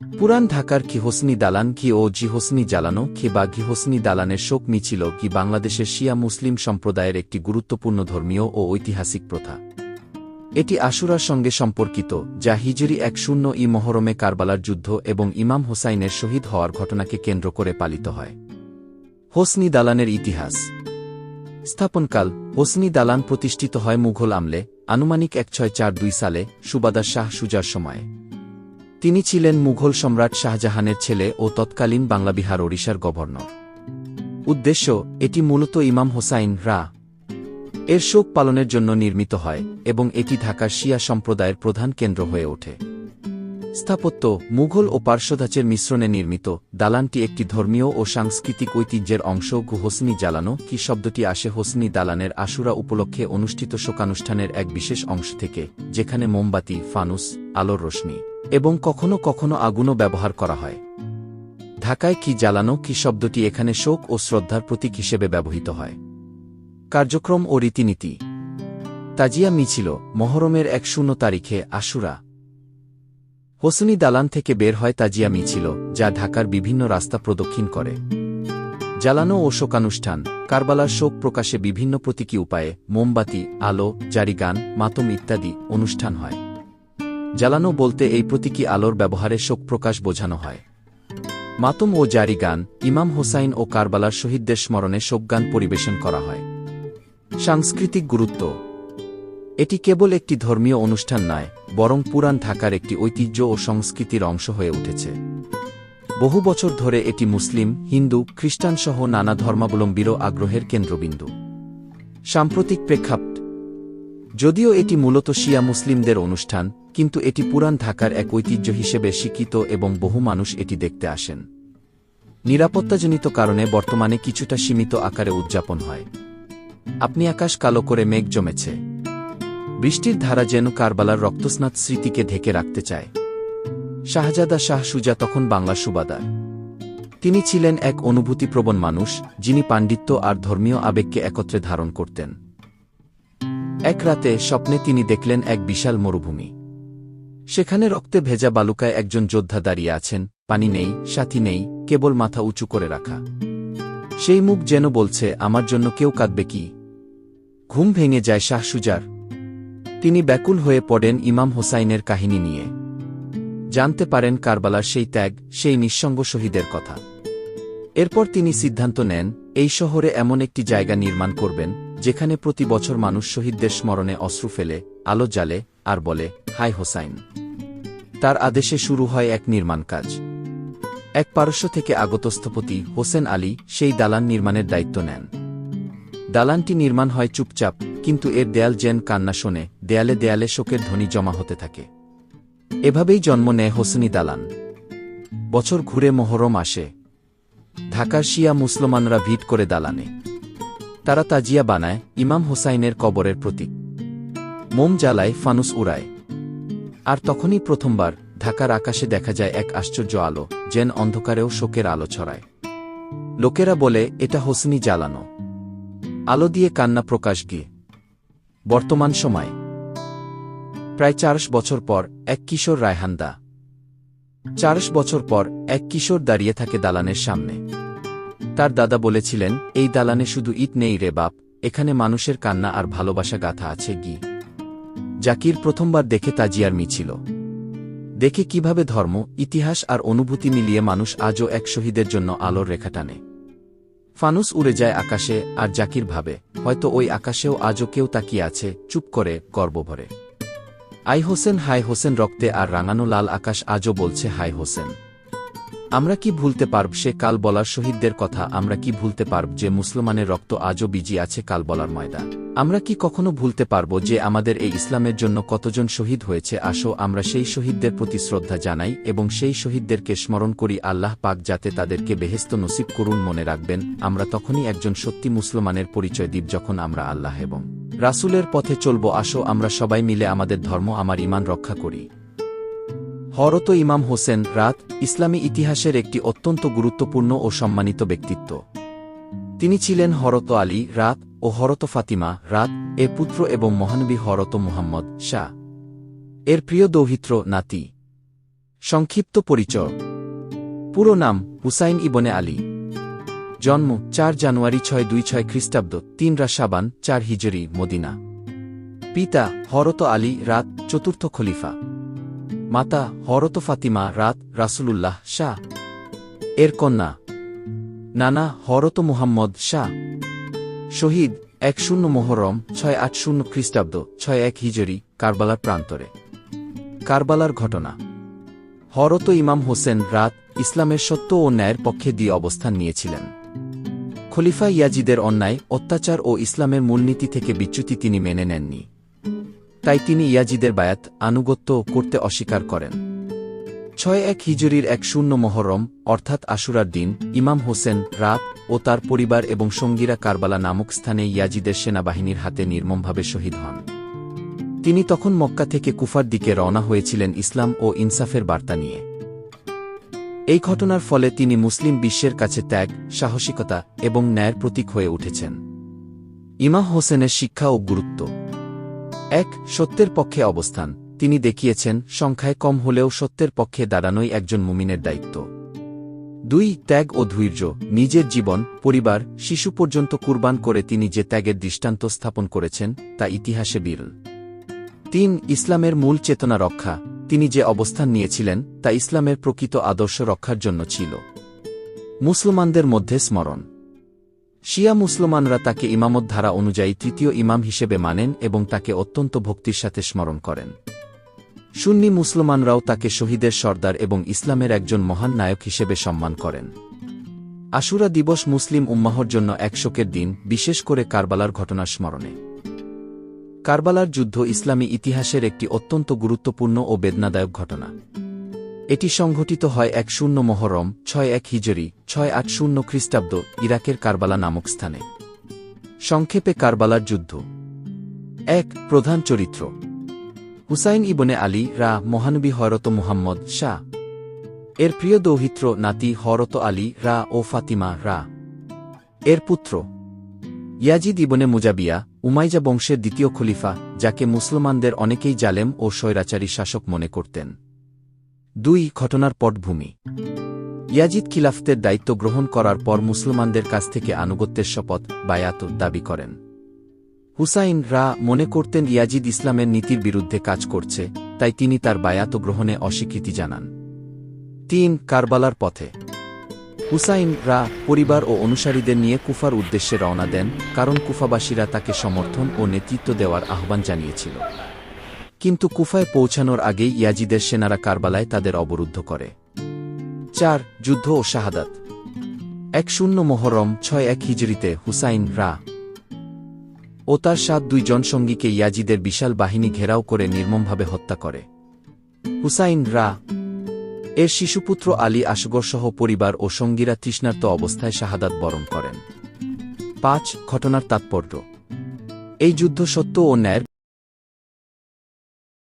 পুরান ঢাকার কি হোসনি দালান কি ও জি হোসনি জ্বালানো কি বা ঘি হোসনি দালানের শোক মিছিল কি বাংলাদেশের শিয়া মুসলিম সম্প্রদায়ের একটি গুরুত্বপূর্ণ ধর্মীয় ও ঐতিহাসিক প্রথা? এটি আশুরার সঙ্গে সম্পর্কিত, যা হিজরি এক শূন্য ই মহরমে কারবালার যুদ্ধ এবং ইমাম হোসাইনের শহীদ হওয়ার ঘটনাকে কেন্দ্র করে পালিত হয়। হোসনি দালানের ইতিহাস। স্থাপনকাল, হোসনি দালান প্রতিষ্ঠিত হয় মুঘল আমলে, আনুমানিক এক ছয় চার দুই সালে সুবাদার শাহ সুজার সময়ে। তিনি ছিলেন মুঘল সম্রাট শাহজাহানের ছেলে ও তৎকালীন বাংলাবিহার ওড়িশার গভর্নর। উদ্দেশ্য, এটি মূলত ইমাম হোসাইন রা এর শোক পালনের জন্য নির্মিত হয় এবং এটি ঢাকার শিয়া সম্প্রদায়ের প্রধান কেন্দ্র হয়ে ওঠে। স্থাপত্য মুঘল ও পার্শ্বধাচের মিশ্রণে নির্মিত। দালানটি একটি ধর্মীয় ও সাংস্কৃতিক ঐতিহ্যের অংশ। গু হোসনি জ্বালানো, কি শব্দটি আসে হোসনি দালানের আশুরা উপলক্ষে অনুষ্ঠিত শোকানুষ্ঠানের এক বিশেষ অংশ থেকে, যেখানে মোমবাতি, ফানুস, আলোর রোশনি এবং কখনো কখনো আগুনও ব্যবহার করা হয়। ঢাকায় কি জ্বালানো, কি শব্দটি এখানে শোক ও শ্রদ্ধার প্রতীক হিসেবে ব্যবহৃত হয়। কার্যক্রম ও রীতিনীতি। তাজিয়া মিছিল, মহরমের এক শূন্য তারিখে আশুরা। হোসনি দালান থেকে বের হয় তাজিয়া মিছিল, যা ঢাকার বিভিন্ন রাস্তা প্রদক্ষিণ করে। জ্বালানো ও শোকানুষ্ঠান, কারবালার শোক প্রকাশে বিভিন্ন প্রতীকী উপায়ে মোমবাতি, আলো, জারি গান, মাতম ইত্যাদি অনুষ্ঠান হয়। জ্বালানো বলতে এই প্রতীকী আলোর ব্যবহারে শোক প্রকাশ বোঝানো হয়। মাতম ও জারি গান, ইমাম হোসাইন ও কারবালার শহীদদের স্মরণে শোকগান পরিবেশন করা হয়। সাংস্কৃতিক গুরুত্ব এটি কেবল একটি ধর্মীয় অনুষ্ঠান নয়, বরং পুরান ঢাকার একটি ঐতিহ্য ও সংস্কৃতির অংশ হয়ে উঠেছে। বহু বছর ধরে এটি মুসলিম, হিন্দু খ্রিস্টানসহ নানা ধর্মাবলম্বীরও আগ্রহের কেন্দ্রবিন্দু। সাম্প্রতিক প্রেক্ষাপট। যদিও এটি মূলত শিয়া মুসলিমদের অনুষ্ঠান, কিন্তু এটি পুরান ঢাকার এক ঐতিহ্য হিসেবে স্বীকৃত এবং বহু মানুষ এটি দেখতে আসেন। নিরাপত্তাজনিত কারণে বর্তমানে কিছুটা সীমিত আকারে উদযাপন হয়। আপনি আকাশ কালো করে মেঘ জমেছে। বৃষ্টির ধারা যেন কারবালার রক্তস্নাত স্মৃতিকে ঢেকে রাখতে চায়। শাহজাদা শাহ সুজা তখন বাংলা সুবাদার। তিনি ছিলেন এক অনুভূতিপ্রবণ মানুষ, যিনি পাণ্ডিত্য আর ধর্মীয় আবেগকে একত্রে ধারণ করতেন। এক রাতে স্বপ্নে তিনি দেখলেন এক বিশাল মরুভূমি। সেখানে রক্তে ভেজা বালুকায় একজন যোদ্ধা দাঁড়িয়ে আছেন, পানি নেই, সাথী নেই, কেবল মাথা উঁচু করে রাখা। সেই মুখ যেন বলছে, আমার জন্য কেউ কাঁদবে কি? ঘুম ভেঙে যায় শাহ সুজার তিনি ব্যাকুল হয়ে পড়েন ইমাম হোসাইনের কাহিনী নিয়ে। জানতে পারেন কারবালার সেই ত্যাগ, সেই নিঃসঙ্গ শহীদের কথা। এরপর তিনি সিদ্ধান্ত নেন, এই শহরে এমন একটি জায়গা নির্মাণ করবেন, যেখানে প্রতি বছর মানুষ শহীদদের স্মরণে অশ্রু ফেলে, আলো জ্বালে, আর বলে হাই হোসাইন। তার আদেশে শুরু হয় এক নির্মাণ কাজ। এক পারস্য থেকে আগত স্থপতি হোসেন আলী সেই দালান নির্মাণের দায়িত্ব নেন। দালানটি নির্মাণ হয় চুপচাপ কিন্তু এর দেয়াল যেন কান্না শোনে, দেয়ালে দেয়ালে শোকের ধ্বনি জমা হতে থাকে। এভাবেই জন্ম নেয় হোসনি দালান। বছর ঘুরে মহরম আসে। ঢাকার শিয়া মুসলমানরা ভিট করে দালানে। তারা তাজিয়া বানায় ইমাম হোসাইনের কবরের প্রতীক। মোম জ্বালায়, ফানুস উড়ায়। আর তখনই প্রথমবার ঢাকার আকাশে দেখা যায় এক আশ্চর্য আলো, যেন অন্ধকারেও শোকের আলো ছড়ায়। লোকেরা বলে, এটা হোসনি জ্বালানো। আলো দিয়ে কান্না প্রকাশ গিয়ে বর্তমান সময়। প্রায় চারশ বছর পর এক কিশোর রায়হান্দা চারশ বছর পর এক কিশোর দাঁড়িয়ে থাকে দালানের সামনে। তার দাদা বলেছিলেন, এই দালানে শুধু ইট নেই রে বাপ, এখানে মানুষের কান্না আর ভালোবাসা গাথা আছে গি জাকির প্রথমবার দেখে তাজিয়ার মিছিল দেখে কীভাবে ধর্ম, ইতিহাস আর অনুভূতি মিলিয়ে মানুষ আজও এক শহীদের জন্য আলোর রেখা টানে। ফানুস উড়ে যায় আকাশে আর জাকির ভাবে, হয়তো ওই আকাশেও আজও কেউ তাকিয়ে আছে, চুপ করে, গর্বভরে। আই হোসেন, হাই হোসেন রক্তে আর রাঙানো লাল আকাশ আজও বলছে, হাই হোসেন। আমরা কি ভুলতে পারব সে কাল বলার শহীদদের কথা? আমরা কি ভুলতে পারব যে মুসলমানের রক্ত আজও বিজি আছে কাল বলার ময়দা আমরা কি কখনো ভুলতে পারব যে আমাদের এই ইসলামের জন্য কতজন শহীদ হয়েছে? আসো, আমরা সেই শহীদদের প্রতি শ্রদ্ধা জানাই এবং সেই শহীদদেরকে স্মরণ করি, আল্লাহ পাক যাতে তাদেরকে বেহেস্ত নসিব করুন মনে রাখবেন। আমরা তখনই একজন সত্যি মুসলমানের পরিচয় দিব যখন আমরা আল্লাহ এবং রাসুলের পথে চলব। আসো, আমরা সবাই মিলে আমাদের ধর্ম, আমার ইমান রক্ষা করি। হরত ইমাম হোসেন রাত ইসলামী ইতিহাসের একটি অত্যন্ত গুরুত্বপূর্ণ ও সম্মানিত ব্যক্তিত্ব। তিনি ছিলেন হরত আলী রাত ও হরত ফাতিমা রাত এ পুত্র এবং মহানবী হরত মুহাম্মদ শাহ। এর প্রিয় দৌহিত্র নাতি। সংক্ষিপ্ত পরিচয়। পুরো নাম হুসাইন ইবনে আলী। জন্ম চার জানুয়ারি ছয় দুই ছয় খ্রিস্টাব্দ তিন রাশাবান চার হিজরি মদিনা। পিতা হরত আলী রাত চতুর্থ খলিফা। মাতা হরত ফাতিমা রাত রাসূলুল্লাহ শাহ। এর কন্যা। নানা হরত মুহাম্মদ শাহ। শহীদ এক শূন্য মোহরম ছয় আট শূন্য খ্রিস্টাব্দ ছয় এক হিজরি কারবালার প্রান্তরে। কারবালার ঘটনা। হরত ইমাম হোসেন রাত ইসলামের সত্য ও ন্যায়ের পক্ষে দিয়ে অবস্থান নিয়েছিলেন। খলিফা ইয়াজিদের অন্যায়, অত্যাচার ও ইসলামের মূলনীতি থেকে বিচ্যুতি তিনি মেনে নেননি। তাই তিনি ইয়াজিদের বায়াত আনুগত্য করতে অস্বীকার করেন। ছয় এক হিজুরির এক শূন্য মহরম, অর্থাৎ আশুরার দিন, ইমাম হোসেন, রাত ও তার পরিবার এবং সঙ্গীরা কারবালা নামক স্থানে ইয়াজিদের সেনাবাহিনীর হাতে নির্মমভাবে শহীদ হন। তিনি তখন মক্কা থেকে কুফার দিকে রওনা হয়েছিলেন ইসলাম ও ইনসাফের বার্তা নিয়ে। এই ঘটনার ফলে তিনি মুসলিম বিশ্বের কাছে ত্যাগ, সাহসিকতা এবং ন্যায়ের প্রতীক হয়ে উঠেছেন। ইমাম হোসেনের শিক্ষা ও গুরুত্ব এক, সত্যের পক্ষে অবস্থান। তিনি দেখিয়েছেন, সংখ্যায় কম হলেও সত্যের পক্ষে দাঁড়ানোই একজন মুমিনের দায়িত্ব। দুই, ত্যাগ ও ধৈর্য। নিজের জীবন, পরিবার, শিশু পর্যন্ত কুরবান করে তিনি যে ত্যাগের দৃষ্টান্ত স্থাপন করেছেন, তা ইতিহাসে বিরল। তিন, ইসলামের মূল চেতনা রক্ষা। তিনি যে অবস্থান নিয়েছিলেন, তা ইসলামের প্রকৃত আদর্শ রক্ষার জন্য ছিল। মুসলমানদের মধ্যে স্মরণ। শিয়া মুসলমানরা তাকে ইমামত ধারা অনুযায়ী তৃতীয় ইমাম হিসেবে মানেন এবং তাকে অত্যন্ত ভক্তির সাথে স্মরণ করেন। সুন্নি মুসলমানরাও তাকে শহীদের সর্দার এবং ইসলামের একজন মহান নায়ক হিসেবে সম্মান করেন। আশুরা দিবস মুসলিম উম্মাহর জন্য এক শোকের দিন, বিশেষ করে কারবালার ঘটনার স্মরণে। কারবালার যুদ্ধ ইসলামী ইতিহাসের একটি অত্যন্ত গুরুত্বপূর্ণ ও বেদনাদায়ক ঘটনা। এটি সংঘটিত হয় এক শূন্য মহরম, ছয় এক হিজরি, ছয় আট শূন্য খ্রিস্টাব্দ, ইরাকের কারবালা নামক স্থানে। সংক্ষেপে কারবালার যুদ্ধ। এক, প্রধান চরিত্র। হুসাইন ইবনে আলী রা মহানবী হরত মুহাম্মদ শাহ। এর প্রিয় দৌহিত্র নাতি হরত আলী রা ও ফাতিমা রা। এর পুত্র। ইয়াজিদ ইবনে মুজাবিয়া উমাইজা বংশের দ্বিতীয় খলিফা, যাকে মুসলমানদের অনেকেই জালেম ও স্বৈরাচারী শাসক মনে করতেন। দুই ঘটনার পটভূমি। ইয়াজিদ খিলাফতের দায়িত্ব গ্রহণ করার পর মুসলমানদের কাছ থেকে আনুগত্যের শপথ বায়াত দাবি করেন। হুসাইন রা মনে করতেন ইয়াজিদ ইসলামের নীতির বিরুদ্ধে কাজ করছে, তাই তিনি তার বায়াত গ্রহণে অস্বীকৃতি জানান। তিন, কারবালার পথে। হুসাইন রা পরিবার ও অনুসারীদের নিয়ে কুফার উদ্দেশ্যে রওনা দেন, কারণ কুফাবাসীরা তাকে সমর্থন ও নেতৃত্ব দেওয়ার আহ্বান জানিয়েছিল। কিন্তু কুফায় পৌঁছানোর আগেই ইয়াজিদের সেনারা কারবালায় তাদের অবরুদ্ধ করে। চার, যুদ্ধ ও শাহাদাত। এক শূন্য মোহরম, ছয় এক হিজড়িতে হুসাইন রা ও তার সাত দুই জনসঙ্গীকে ইয়াজিদের বিশাল বাহিনী ঘেরাও করে নির্মমভাবে হত্যা করে। হুসাইন রা এর শিশুপুত্র আলী আসগর সহ পরিবার ও সঙ্গীরা তৃষ্ণার্ত অবস্থায় শাহাদাত বরণ করেন। পাঁচ, ঘটনার তাৎপর্য। এই যুদ্ধ সত্য ও ন্যায়ের